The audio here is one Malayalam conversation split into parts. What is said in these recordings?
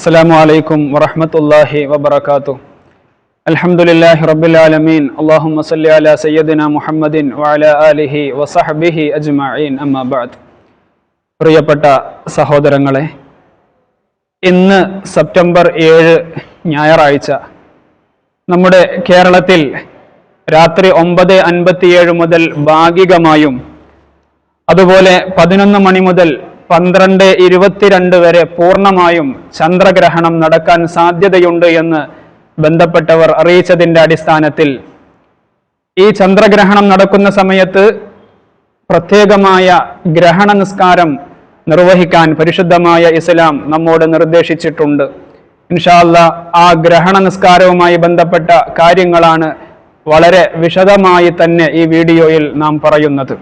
അസ്സാം അലൈക്കും വറഹമത്തല്ലാഹി വബർക്കാത്തു അലഹമുല്ലാഹി റബുലാലമീൻ അള്ളാഹു മസല്ലി അല സയ്യദിന മുഹമ്മദിൻ വാല അലിഹി വസഹബിഹി അജ്മഈൻ. അമ്മാബാദ് പ്രിയപ്പെട്ട സഹോദരങ്ങളെ ഇന്ന് സെപ്റ്റംബർ ഏഴ് ഞായറാഴ്ച നമ്മുടെ കേരളത്തിൽ രാത്രി ഒമ്പത് അൻപത്തിയേഴ് മുതൽ ഭാഗികമായും അതുപോലെ പതിനൊന്ന് മണി മുതൽ പന്ത്രണ്ട് ഇരുപത്തിരണ്ട് വരെ പൂർണമായും ചന്ദ്രഗ്രഹണം നടക്കാൻ സാധ്യതയുണ്ട് എന്ന് ബന്ധപ്പെട്ടവർ അറിയിച്ചതിന്റെ അടിസ്ഥാനത്തിൽ ഈ ചന്ദ്രഗ്രഹണം നടക്കുന്ന സമയത്ത് പ്രത്യേകമായ ഗ്രഹണ നിസ്കാരം നിർവഹിക്കാൻ പരിശുദ്ധമായ ഇസ്ലാം നമ്മോട് നിർദ്ദേശിച്ചിട്ടുണ്ട്. ഇൻഷാല്ല ആ ഗ്രഹണ നിസ്കാരവുമായി ബന്ധപ്പെട്ട കാര്യങ്ങളാണ് വളരെ വിശദമായി തന്നെ ഈ വീഡിയോയിൽ നാം പറയുന്നത്.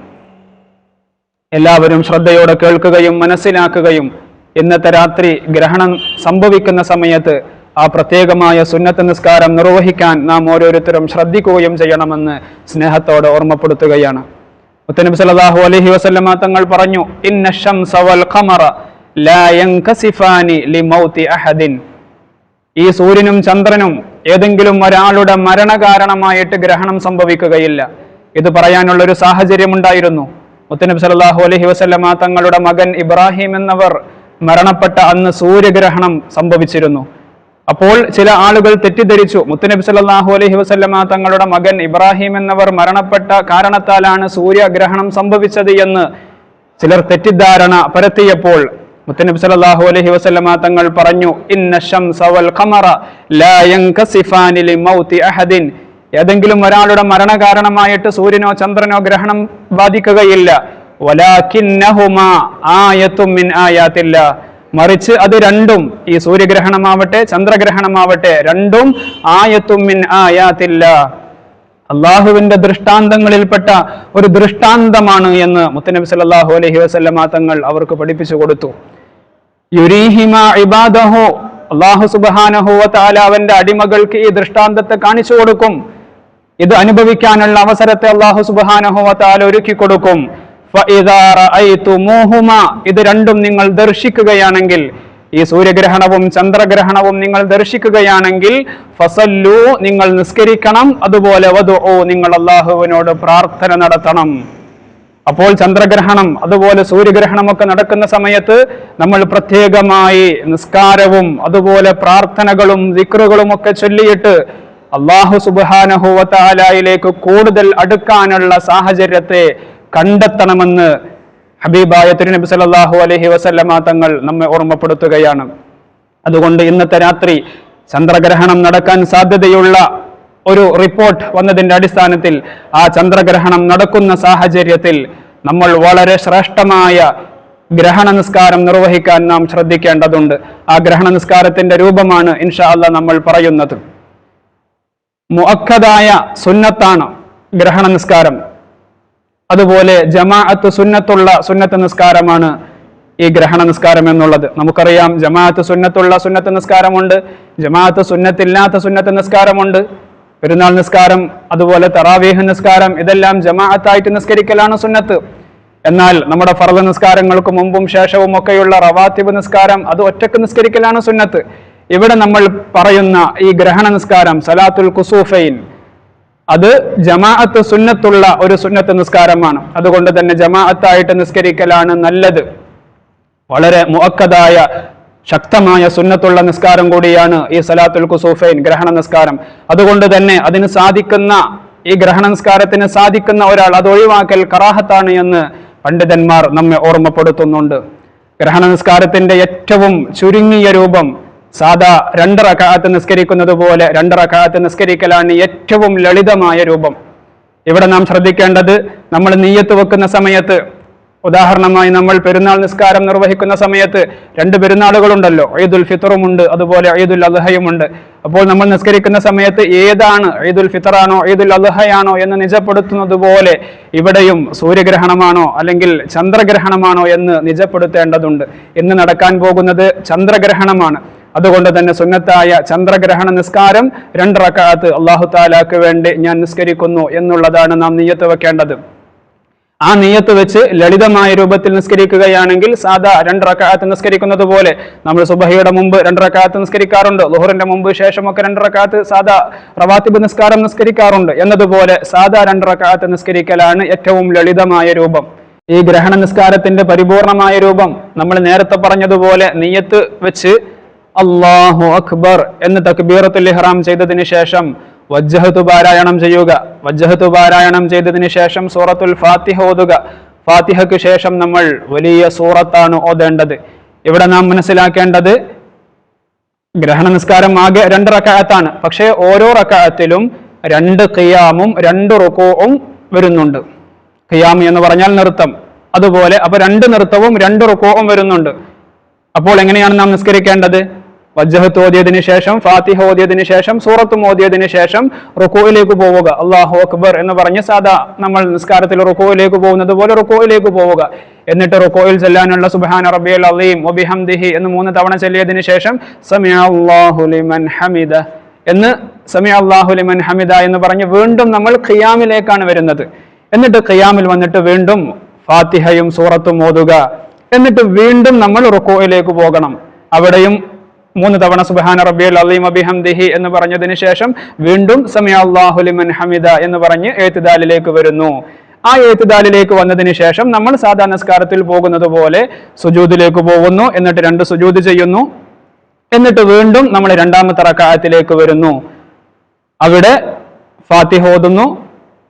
എല്ലാവരും ശ്രദ്ധയോടെ കേൾക്കുകയും മനസ്സിലാക്കുകയും ഇന്നത്തെ രാത്രി ഗ്രഹണം സംഭവിക്കുന്ന സമയത്ത് ആ പ്രത്യേകമായ സുന്നത്ത് നിസ്കാരം നിർവഹിക്കാൻ നാം ഓരോരുത്തരും ശ്രദ്ധിക്കുകയും ചെയ്യണമെന്ന് സ്നേഹത്തോടെ ഓർമ്മപ്പെടുത്തുകയാണ്. മുത്തനബി സല്ലല്ലാഹു അലൈഹി വസല്ലമ തങ്ങൾ പറഞ്ഞു വൽ ഖമറ ലാ ലിമൗതി അഹദിൻ. ഈ സൂര്യനും ചന്ദ്രനും ഏതെങ്കിലും ഒരാളുടെ മരണകാരണമായിട്ട് ഗ്രഹണം സംഭവിക്കുകയില്ല. ഇത് പറയാനുള്ള ഒരു സാഹചര്യം ഉണ്ടായിരുന്നു മുത്തനബി സല്ലല്ലാഹു അലൈഹി വസല്ലമ തങ്ങളുടെ മകൻ ഇബ്രാഹിം എന്നവർ മരണപ്പെട്ട അന്ന് സൂര്യഗ്രഹണം സംഭവിച്ചിരുന്നു. അപ്പോൾ ചില ആളുകൾ തെറ്റിദ്ധരിച്ചു. മുത്തനബി സല്ലല്ലാഹു അലൈഹി വസല്ലമ തങ്ങളുടെ മകൻ ഇബ്രാഹിം എന്നവർ മരണപ്പെട്ട കാരണത്താലാണ് സൂര്യഗ്രഹണം സംഭവിച്ചത് എന്ന് ചിലർ തെറ്റിദ്ധാരണ പരത്തിയപ്പോൾ മുത്തനബി സല്ലല്ലാഹു അലൈഹി വസല്ലമ തങ്ങൾ പറഞ്ഞു ഇന്ന ഏതെങ്കിലും ഒരാളുടെ മരണകാരണമായിട്ട് സൂര്യനോ ചന്ദ്രനോ ഗ്രഹണം ബാധിക്കുകയില്ല. മറിച്ച് അത് രണ്ടും ഈ സൂര്യഗ്രഹണമാവട്ടെ ചന്ദ്രഗ്രഹണമാവട്ടെ രണ്ടും ആയത്തും മിൻ ആയാത്തില്ല. അള്ളാഹുവിന്റെ ദൃഷ്ടാന്തങ്ങളിൽപ്പെട്ട ഒരു ദൃഷ്ടാന്തമാണ് എന്ന് മുത്തനബി സല്ലാഹു അലഹി വസല്ലമ തങ്ങൾ അവർക്ക് പഠിപ്പിച്ചു കൊടുത്തു. ഇബാദഹോ. അള്ളാഹു സുബ്ഹാനഹു വതആല അവന്റെ അടിമകൾക്ക് ഈ ദൃഷ്ടാന്തത്തെ കാണിച്ചു കൊടുക്കും. ഇത് അനുഭവിക്കാനുള്ള അവസരത്തെ അള്ളാഹു സുബ്ഹാനഹു വതആല ഒരുക്കി കൊടുക്കും. ഇത് രണ്ടും നിങ്ങൾ ദർശിക്കുകയാണെങ്കിൽ ഈ സൂര്യഗ്രഹണവും ചന്ദ്രഗ്രഹണവും നിങ്ങൾ ദർശിക്കുകയാണെങ്കിൽ ഫസല്ലു നിങ്ങൾ നിസ്കരിക്കണം അതുപോലെ വധുഓ നിങ്ങൾ അള്ളാഹുവിനോട് പ്രാർത്ഥന നടത്തണം. അപ്പോൾ ചന്ദ്രഗ്രഹണം അതുപോലെ സൂര്യഗ്രഹണമൊക്കെ നടക്കുന്ന സമയത്ത് നമ്മൾ പ്രത്യേകമായി നിസ്കാരവും അതുപോലെ പ്രാർത്ഥനകളും ദിക്റുകളും ഒക്കെ ചൊല്ലിയിട്ട് അള്ളാഹു സുബാനഹുവത്താലയിലേക്ക് കൂടുതൽ അടുക്കാനുള്ള സാഹചര്യത്തെ കണ്ടെത്തണമെന്ന് ഹബീബായ തിരുനബി സല്ലല്ലാഹു അലഹി വസല്ലമ തങ്ങൾ നമ്മെ ഓർമ്മപ്പെടുത്തുകയാണ്. അതുകൊണ്ട് ഇന്നത്തെ രാത്രി ചന്ദ്രഗ്രഹണം നടക്കാൻ സാധ്യതയുള്ള ഒരു റിപ്പോർട്ട് വന്നതിന്റെ അടിസ്ഥാനത്തിൽ ആ ചന്ദ്രഗ്രഹണം നടക്കുന്ന സാഹചര്യത്തിൽ നമ്മൾ വളരെ ശ്രേഷ്ഠമായ ഗ്രഹണ നിസ്കാരം നിർവഹിക്കാൻ നാം ശ്രദ്ധിക്കേണ്ടതുണ്ട്. ആ ഗ്രഹണ നിസ്കാരത്തിന്റെ രൂപമാണ് ഇൻഷാ അല്ല നമ്മൾ പറയുന്നത്. മുഅക്കദായ സുന്നത്താണ് ഗ്രഹണ നിസ്കാരം. അതുപോലെ ജമാഅത്ത് സുന്നത്തുള്ള സുന്നത്ത് നിസ്കാരമാണ് ഈ ഗ്രഹണ നിസ്കാരം എന്നുള്ളത്. നമുക്കറിയാം ജമാഅത്ത് സുന്നത്തുള്ള സുന്നത്ത് നിസ്കാരമുണ്ട് ജമാഅത്ത് സുന്നത്തില്ലാത്ത സുന്നത്ത് നിസ്കാരമുണ്ട്. പെരുന്നാൾ നിസ്കാരം അതുപോലെ തറാവീഹ് നിസ്കാരം ഇതെല്ലാം ജമാഅത്തായിട്ട് നിസ്കരിക്കലാണ് സുന്നത്ത്. എന്നാൽ നമ്മുടെ ഫർദ് നിസ്കാരങ്ങൾക്ക് മുമ്പും ശേഷവും ഒക്കെയുള്ള റവാത്തിബ് നിസ്കാരം അത് ഒറ്റയ്ക്ക് നിസ്കരിക്കലാണ് സുന്നത്ത്. ഇവിടെ നമ്മൾ പറയുന്ന ഈ ഗ്രഹണ നിസ്കാരം സലാത്തുൽ കുസൂഫൈൻ അത് ജമാഅത്ത് സുന്നത്തുള്ള ഒരു സുന്നത്ത് നിസ്കാരമാണ്. അതുകൊണ്ട് തന്നെ ജമാഅത്തായിട്ട് നിസ്കരിക്കലാണ് നല്ലത്. വളരെ മുഅക്കദായ ശക്തമായ സുന്നത്തുള്ള നിസ്കാരം കൂടിയാണ് ഈ സലാത്തുൽ കുസൂഫൈൻ ഗ്രഹണ നിസ്കാരം. അതുകൊണ്ട് തന്നെ അതിന് സാധിക്കുന്ന ഈ ഗ്രഹണ നിസ്കാരത്തിന് സാധിക്കുന്ന ഒരാൾ അത് ഒഴിവാക്കൽ കറാഹത്താണ് എന്ന് പണ്ഡിതന്മാർ നമ്മെ ഓർമ്മപ്പെടുത്തുന്നുണ്ട്. ഗ്രഹണ നിസ്കാരത്തിന്റെ ഏറ്റവും ചുരുങ്ങിയ രൂപം സാധാ രണ്ട് റക്കാത്ത് നിസ്കരിക്കുന്നത് പോലെ രണ്ട് റക്കാത്ത് നിസ്കരിക്കലാണ് ഏറ്റവും ലളിതമായ രൂപം. ഇവിടെ നാം ശ്രദ്ധിക്കേണ്ടത് നമ്മൾ നീയത്ത് വെക്കുന്ന സമയത്ത് ഉദാഹരണമായി നമ്മൾ പെരുന്നാൾ നിസ്കാരം നിർവഹിക്കുന്ന സമയത്ത് രണ്ട് പെരുന്നാളുകളുണ്ടല്ലോ ഈദുൽ ഫിത്തറുമുണ്ട് അതുപോലെ ഈദുൽ അദ്ഹയുമുണ്ട്. അപ്പോൾ നമ്മൾ നിസ്കരിക്കുന്ന സമയത്ത് ഏതാണ് ഈദുൽ ഫിത്തറാണോ ഈദുൽ അദ്ഹയാണോ എന്ന് നിജപ്പെടുത്തുന്നത് പോലെ ഇവിടെയും സൂര്യഗ്രഹണമാണോ അല്ലെങ്കിൽ ചന്ദ്രഗ്രഹണമാണോ എന്ന് നിജപ്പെടുത്തേണ്ടതുണ്ട്. ഇന്ന് നടക്കാൻ പോകുന്നത് ചന്ദ്രഗ്രഹണമാണ്. അതുകൊണ്ട് തന്നെ സുന്നത്തായ ചന്ദ്രഗ്രഹണ നിസ്കാരം രണ്ട് റക്കാത്ത് അള്ളാഹു താലാക്ക് വേണ്ടി ഞാൻ നിസ്കരിക്കുന്നു എന്നുള്ളതാണ് നാം നീയത്ത് വെക്കേണ്ടത്. ആ നീയത്ത് വെച്ച് ലളിതമായ രൂപത്തിൽ നിസ്കരിക്കുകയാണെങ്കിൽ സാധാ രണ്ട് റക്കാത്ത് നിസ്കരിക്കുന്നത് പോലെ നമ്മൾ സുബഹയുടെ മുമ്പ് രണ്ട് റക്കാത്ത് നിസ്കരിക്കാറുണ്ട് ലുഹറിന്റെ മുമ്പ് ശേഷമൊക്കെ രണ്ട് റക്കാത്ത് സാധാ റവാത്തിബ് നിസ്കാരം നിസ്കരിക്കാറുണ്ട് എന്നതുപോലെ സാധാ രണ്ട് റക്കാത്ത് നിസ്കരിക്കലാണ് ഏറ്റവും ലളിതമായ രൂപം. ഈ ഗ്രഹണ നിസ്കാരത്തിന്റെ പരിപൂർണമായ രൂപം നമ്മൾ നേരത്തെ പറഞ്ഞതുപോലെ നീയത്ത് വെച്ച് അള്ളാഹു അക്ബർ എന്ന് തക്ബീറത്തുൽ ഇഹ്റാം ചെയ്തതിന് ശേഷം വജ്ജഹത്തു പാരായണം ചെയ്യുക. വജ്ജഹത്തു പാരായണം ചെയ്തതിന് ശേഷം സൂറത്തുൽ ഫാത്തിഹ ഓതുക. ഫാത്തിഹയ്ക്ക് ശേഷം നമ്മൾ വലിയ സൂറത്താണ് ഓതേണ്ടത്. ഇവിടെ നാം മനസ്സിലാക്കേണ്ടത് ഗ്രഹണ നിസ്കാരം ആകെ രണ്ട് റക്കായത്താണ്. പക്ഷേ ഓരോ റക്കായത്തിലും രണ്ട് ഖിയാമും രണ്ട് റുക്കോവും വരുന്നുണ്ട്. ഖിയാം എന്ന് പറഞ്ഞാൽ നൃത്തം അതുപോലെ അപ്പൊ രണ്ട് നൃത്തവും രണ്ട് റുക്കോവും വരുന്നുണ്ട്. അപ്പോൾ എങ്ങനെയാണ് നാം നിസ്കരിക്കേണ്ടത്? വജ്ജഹത്ത് ഓതിയതിന് ശേഷം ഫാത്തിഹ ഓതിയതിന് ശേഷം സൂറത്തും ഓതിയതിന് ശേഷം റുക്കോയിലേക്ക് പോവുക. അള്ളാഹു അക്ബർ എന്ന് പറഞ്ഞ് സാധാ നമ്മൾ നിസ്കാരത്തിൽ റുക്കോയിലേക്ക് പോകുന്നത് പോലെ റുക്കോയിലേക്ക് പോവുക. എന്നിട്ട് റുക്കോയിൽ ചെല്ലാനുള്ള സുബാന റബിയൽ അലീം ഒബിഹംദിഹി എന്ന് മൂന്ന് തവണ ചെല്ലിയതിന് ശേഷം സമിയാഹുലിമൻ ഹമിദ എന്ന് സമി അള്ളാഹുലിമൻ ഹമിദ എന്ന് പറഞ്ഞ് വീണ്ടും നമ്മൾ ഖിയാമിലേക്കാണ് വരുന്നത്. എന്നിട്ട് ഖിയാമിൽ വന്നിട്ട് വീണ്ടും ഫാത്തിഹയും സൂറത്തും ഓതുക. എന്നിട്ട് വീണ്ടും നമ്മൾ റുക്കോയിലേക്ക് പോകണം. അവിടെയും മൂന്ന് തവണ സുബാന റബ്ബിയൽ അലീം അബിഹംദിഹി എന്ന് പറഞ്ഞതിന് ശേഷം വീണ്ടും സമയ അള്ളാഹുലിമൻ ഹമിദ എന്ന് പറഞ്ഞ് എഴുത്തുദാലിലേക്ക് വരുന്നു. ആ എഴുത്തുദാലിലേക്ക് വന്നതിന് ശേഷം നമ്മൾ സാധാ നമസ്കാരത്തിൽ പോകുന്നത് പോലെ സുജൂദിലേക്ക് പോകുന്നു. എന്നിട്ട് രണ്ട് സുജൂദ് ചെയ്യുന്നു. എന്നിട്ട് വീണ്ടും നമ്മൾ രണ്ടാമത്തെ റക്കായത്തിലേക്ക് വരുന്നു. അവിടെ ഫാത്തിഹ ഓതുന്നു.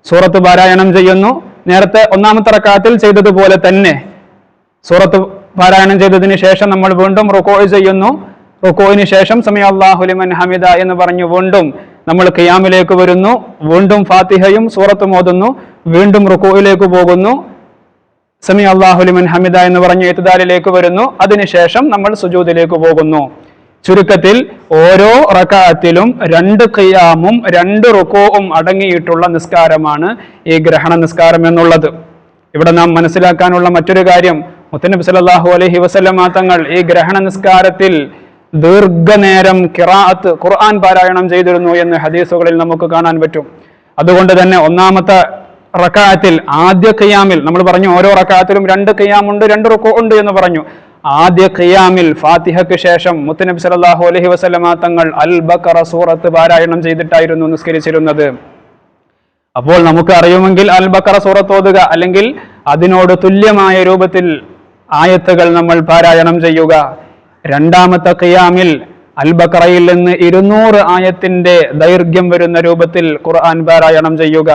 സൂറത്ത് പാരായണം ചെയ്യുന്നു. നേരത്തെ ഒന്നാമത്തെ റക്കാത്തിൽ ചെയ്തതുപോലെ തന്നെ സൂറത്ത് പാരായണം ചെയ്തതിന് ശേഷം നമ്മൾ വീണ്ടും റുക്കോഴ് ചെയ്യുന്നു. റുക്കോയിന് ശേഷം സമയ അള്ളാഹുലിമൻ ഹമിദ എന്ന് പറഞ്ഞു വീണ്ടും നമ്മൾ ഖിയാമിലേക്ക് വരുന്നു. വീണ്ടും ഫാത്തിഹയും സൂറത്തും ഓതുന്നു. വീണ്ടും റുക്കോയിലേക്ക് പോകുന്നു. സമി അള്ളാഹുലിമൻ ഹമിദ എന്ന് പറഞ്ഞ് എത്തുദാലിലേക്ക് വരുന്നു. അതിനുശേഷം നമ്മൾ സുജൂദിലേക്ക് പോകുന്നു. ചുരുക്കത്തിൽ ഓരോ റക്കാത്തിലും രണ്ട് ഖിയാമും രണ്ട് റുക്കോവും അടങ്ങിയിട്ടുള്ള നിസ്കാരമാണ് ഈ ഗ്രഹണ നിസ്കാരം എന്നുള്ളത്. ഇവിടെ നാം മനസ്സിലാക്കാനുള്ള മറ്റൊരു കാര്യം. മുത്തനബി സല്ലല്ലാഹു അലൈഹി വസല്ലമ തങ്ങൾ ഈ ഗ്രഹണ നിസ്കാരത്തിൽ ദീർഘനേരം കിറാഅത്ത് ഖുർആൻ പാരായണം ചെയ്തിരുന്നു എന്ന് ഹദീസുകളിൽ നമുക്ക് കാണാൻ പറ്റും. അതുകൊണ്ട് തന്നെ ഒന്നാമത്തെ റക്കായത്തിൽ ആദ്യ ഖിയാമിൽ നമ്മൾ പറഞ്ഞു ഓരോ റക്കായത്തിലും രണ്ട് ഖിയാമുണ്ട് രണ്ട് റുക്കോ ഉണ്ട് എന്ന് പറഞ്ഞു. ആദ്യ ഖിയാമിൽ ഫാത്തിഹയ്ക്ക് ശേഷം മുത്തനബി സലാഹു അലഹി വസല്ലമ തങ്ങൾ അൽ ബക്കറ സൂറത്ത് പാരായണം ചെയ്തിട്ടായിരുന്നു നിസ്കരിച്ചിരുന്നത്. അപ്പോൾ നമുക്ക് അറിയുമെങ്കിൽ അൽ ബക്കറ സൂറത്ത് ഓതുക അല്ലെങ്കിൽ അതിനോട് തുല്യമായ രൂപത്തിൽ ആയത്തുകൾ നമ്മൾ പാരായണം ചെയ്യുക. രണ്ടാമത്തെ ഖിയാമിൽ അൽ ബക്കറയിൽ നിന്ന് ഇരുന്നൂറ് ആയത്തിന്റെ ദൈർഘ്യം വരുന്ന രൂപത്തിൽ ഖുർആൻ പാരായണം ചെയ്യുക.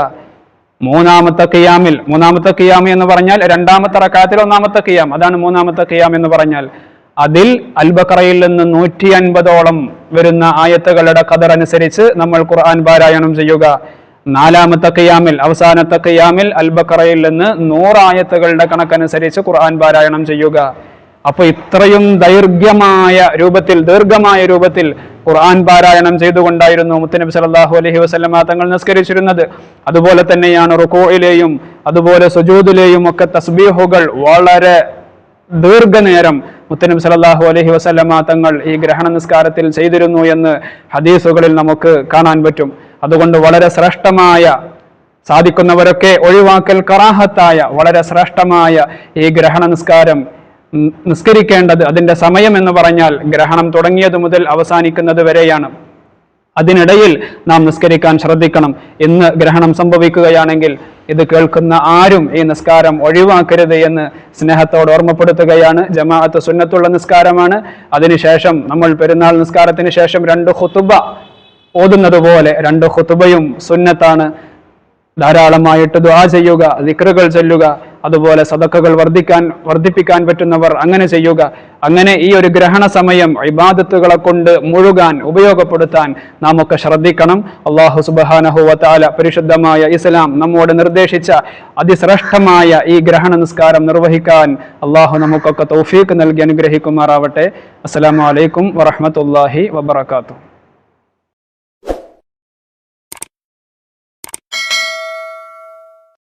മൂന്നാമത്തെ ഖിയാമിൽ മൂന്നാമത്തെ ഖിയാം എന്ന് പറഞ്ഞാൽ രണ്ടാമത്തെ റക്കാത്തിൽ ഒന്നാമത്തെ ഖിയാം. അതാണ് മൂന്നാമത്തെ ഖിയാം എന്ന് പറഞ്ഞാൽ. അതിൽ അൽബക്കറയിൽ നിന്ന് നൂറ്റി അൻപതോളം വരുന്ന ആയത്തുകളുടെ കഥർ അനുസരിച്ച് നമ്മൾ ഖുർആൻ പാരായണം ചെയ്യുക. നാലാമത്തെ ഖിയാമിൽ അവസാനത്തെ ഖിയാമിൽ അൽബക്കറയിൽ നിന്ന് നൂറായത്തുകളുടെ കണക്കനുസരിച്ച് ഖുർആൻ പാരായണം ചെയ്യുക. അപ്പൊ ഇത്രയും ദൈർഘ്യമായ രൂപത്തിൽ ദീർഘമായ രൂപത്തിൽ ഖുർആൻ പാരായണം ചെയ്തുകൊണ്ടായിരുന്നു മുത്തനബി സല്ലല്ലാഹു അലൈഹി വസല്ലമ തങ്ങൾ നിസ്കരിച്ചിരുന്നത്. അതുപോലെ തന്നെയാണ് റുക്കോയിലെയും അതുപോലെ സുജൂദിലെയും ഒക്കെ തസ്ബീഹുകൾ വളരെ ദീർഘനേരം മുത്തനബി സല്ലല്ലാഹു അലൈഹി വസല്ലമ തങ്ങൾ ഈ ഗ്രഹണ നിസ്കാരത്തിൽ ചെയ്തിരുന്നു എന്ന് ഹദീസുകളിൽ നമുക്ക് കാണാൻ പറ്റും. അതുകൊണ്ട് വളരെ ശ്രേഷ്ഠമായ സാധിക്കുന്നവരൊക്കെ ഒഴിവാക്കൽ കറാഹത്തായ വളരെ ശ്രേഷ്ഠമായ ഈ ഗ്രഹണ നിസ്കാരം നിസ്കരിക്കേണ്ടത് അതിന്റെ സമയം എന്ന് പറഞ്ഞാൽ ഗ്രഹണം തുടങ്ങിയത് മുതൽ അവസാനിക്കുന്നത് വരെയാണ്. അതിനിടയിൽ നാം നിസ്കരിക്കാൻ ശ്രദ്ധിക്കണം. ഇന്ന് ഗ്രഹണം സംഭവിക്കുകയാണെങ്കിൽ ഇത് കേൾക്കുന്ന ആരും ഈ നിസ്കാരം ഒഴിവാക്കരുത് എന്ന് സ്നേഹത്തോട് ഓർമ്മപ്പെടുത്തുകയാണ്. ജമാഅത്ത് സുന്നത്തുള്ള നിസ്കാരമാണ്. അതിനുശേഷം നമ്മൾ പെരുന്നാൾ നിസ്കാരത്തിന് ശേഷം രണ്ട് ഹുത്തുബ ഓതുന്നത് പോലെ രണ്ട് ഹുത്തുബയും സുന്നത്താണ്. ധാരാളമായിട്ട് ദ്വാ ചെയ്യുക ദിക്റുകൾ ചൊല്ലുക അതുപോലെ സദക്കകൾ വർദ്ധിക്കാൻ വർദ്ധിപ്പിക്കാൻ പറ്റുന്നവർ അങ്ങനെ ചെയ്യുക. അങ്ങനെ ഈ ഒരു ഗ്രഹണ സമയം ഇബാദത്തുകളെ കൊണ്ട് മുഴുകാൻ ഉപയോഗപ്പെടുത്താൻ നാം ഒക്കെ ശ്രദ്ധിക്കണം. അള്ളാഹു സുബാനഹുവത്താല പരിശുദ്ധമായ ഇസ്ലാം നമ്മോട് നിർദ്ദേശിച്ച അതിശ്രേഷ്ഠമായ ഈ ഗ്രഹണ നിസ്കാരം നിർവഹിക്കാൻ അള്ളാഹു നമുക്കൊക്കെ തൗഫീഖ് നൽകി അനുഗ്രഹിക്കുമാറാവട്ടെ. അസ്സലാമു അലൈക്കും വറഹ്മത്തുള്ളാഹി വബറകാതുഹു.